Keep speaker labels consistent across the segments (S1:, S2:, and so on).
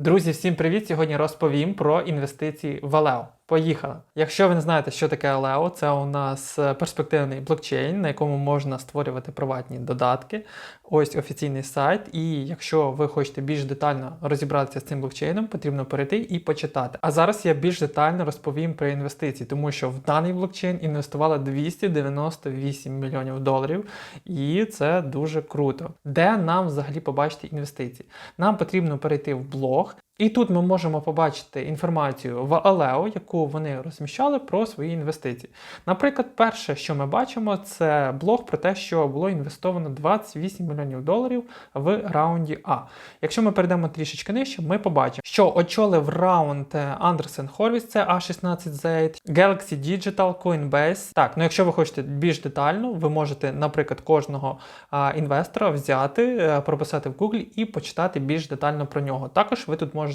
S1: Друзі, всім привіт! Сьогодні розповім про інвестиції в Aleo. Поїхали! Якщо ви не знаєте, що таке Aleo, це у нас е, перспективний блокчейн, на якому можна створювати приватні додатки. Ось офіційний сайт. І якщо ви хочете більш детально розібратися з цим блокчейном, потрібно перейти і почитати. А зараз я більш детально розповім про інвестиції, тому що в даний блокчейн інвестували 298 мільйонів доларів, і це дуже круто. Де нам взагалі побачити інвестиції? Нам потрібно перейти в блог. І тут ми можемо побачити інформацію в Aleo, яку вони розміщали про свої інвестиції. Наприклад, перше, що ми бачимо, це блог про те, що було інвестовано 28 мільйонів доларів в раунді А. Якщо ми перейдемо трішечки нижче, ми побачимо, що очолив раунд Андерсен Хорвіс, це A16Z, Galaxy Digital, Coinbase. Так, ну якщо ви хочете більш детально, ви можете, наприклад, кожного а, інвестора взяти, е, прописати в Google і почитати більш детально про нього. Також ви тут можете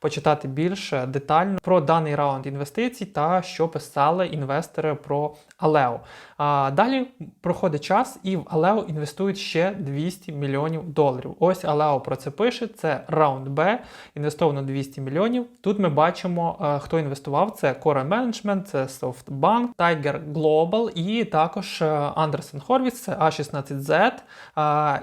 S1: почитати більш детально про даний раунд інвестицій та що писали інвестори про Aleo. А, далі проходить час, і в Aleo інвестують ще 200 мільйонів доларів. Ось Aleo про це пише. Це раунд Б, інвестовано 200 мільйонів. Тут ми бачимо, е, хто інвестував. Це Coral Management, це SoftBank, Tiger Global і також е, Anderson Horwitz, це A16Z.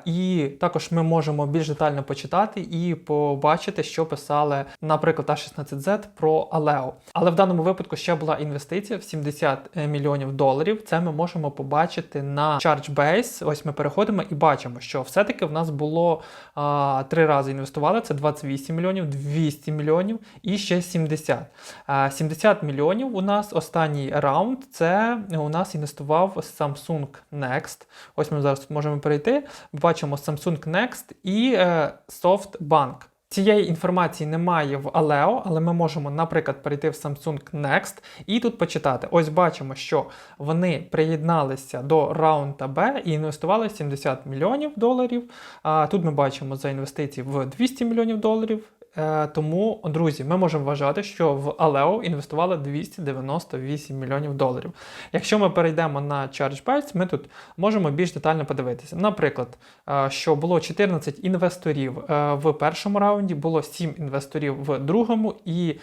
S1: І також ми можемо більш детально почитати і побачити, що писали, наприклад, A16Z про Aleo. Але в даному випадку ще була інвестиція в 70 мільйонів доларів. Це ми можемо побачити на Chargebase. Ось ми переходимо і бачимо, що все-таки в нас було а, три рази інвестували. Це 28 мільйонів, 200 мільйонів і ще 70. А, 70 мільйонів у нас останній раунд. Це у нас інвестував Samsung Next. Ось ми зараз можемо перейти. Бачимо Samsung Next і е, SoftBank. Цієї інформації немає в Aleo, але ми можемо, наприклад, перейти в Samsung Next і тут почитати. Ось бачимо, що вони приєдналися до раунда Б і інвестували 70 мільйонів доларів. А тут ми бачимо за інвестиції в 200 мільйонів доларів. Е, Тому, друзі, ми можемо вважати, що в Aleo інвестували 298 мільйонів доларів. Якщо ми перейдемо на ChargeBase, ми тут можемо більш детально подивитися. Наприклад, е, що було 14 інвесторів е, в першому раунді, було 7 інвесторів в другому, і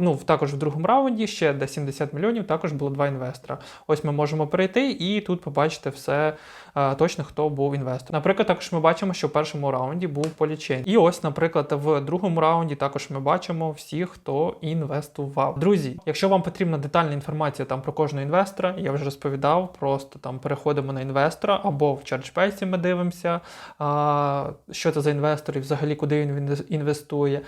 S1: ну, також в другому раунді ще де 70 мільйонів, також було два інвестора. Ось ми можемо перейти і тут побачити все точно, хто був інвестор. Наприклад, також ми бачимо, що в першому раунді був полічень. І ось, наприклад, в другому раунді також ми бачимо всіх, хто інвестував. Друзі, якщо вам потрібна детальна інформація там про кожного інвестора, я вже розповідав, просто там переходимо на інвестора або в ChargeBase ми дивимося, що це за інвестор і взагалі куди він інвестує.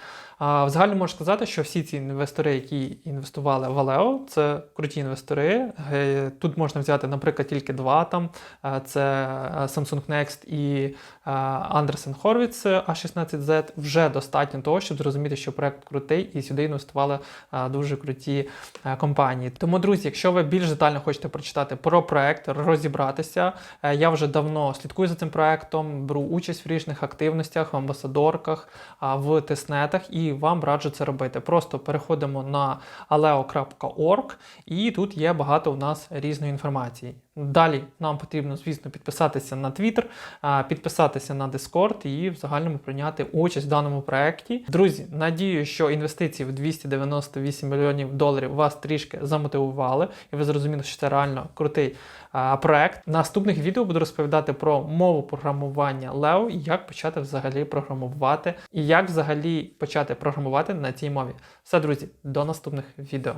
S1: А, взагалі можу сказати, що всі ці інвестори, які інвестували в Aleo, це круті інвестори. Е, Тут можна взяти, наприклад, тільки два там. Е, Це е, Samsung Next і е, Anderson Horwitz A16Z. Вже достатньо того, щоб зрозуміти, що проект крутий, і сюди інвестували дуже круті компанії. Тому, друзі, якщо ви більш детально хочете прочитати про проект, розібратися, е, я вже давно слідкую за цим проектом, беру участь в різних активностях, в амбасадорках, в тестнетах, і вам раджу це робити. Просто переходимо на aleo.org, і тут є багато у нас різної інформації. Далі нам потрібно, звісно, підписатися на Twitter, підписатися на Discord і в загальному прийняти участь в даному проєкті. Друзі, надію, що інвестиції в 298 мільйонів доларів вас трішки замотивували, і ви зрозуміли, що це реально крутий а, проект. Наступних відео буду розповідати про мову програмування і як почати взагалі програмувати, і як взагалі почати програмувати на цій мові. Все, друзі, до наступних відео.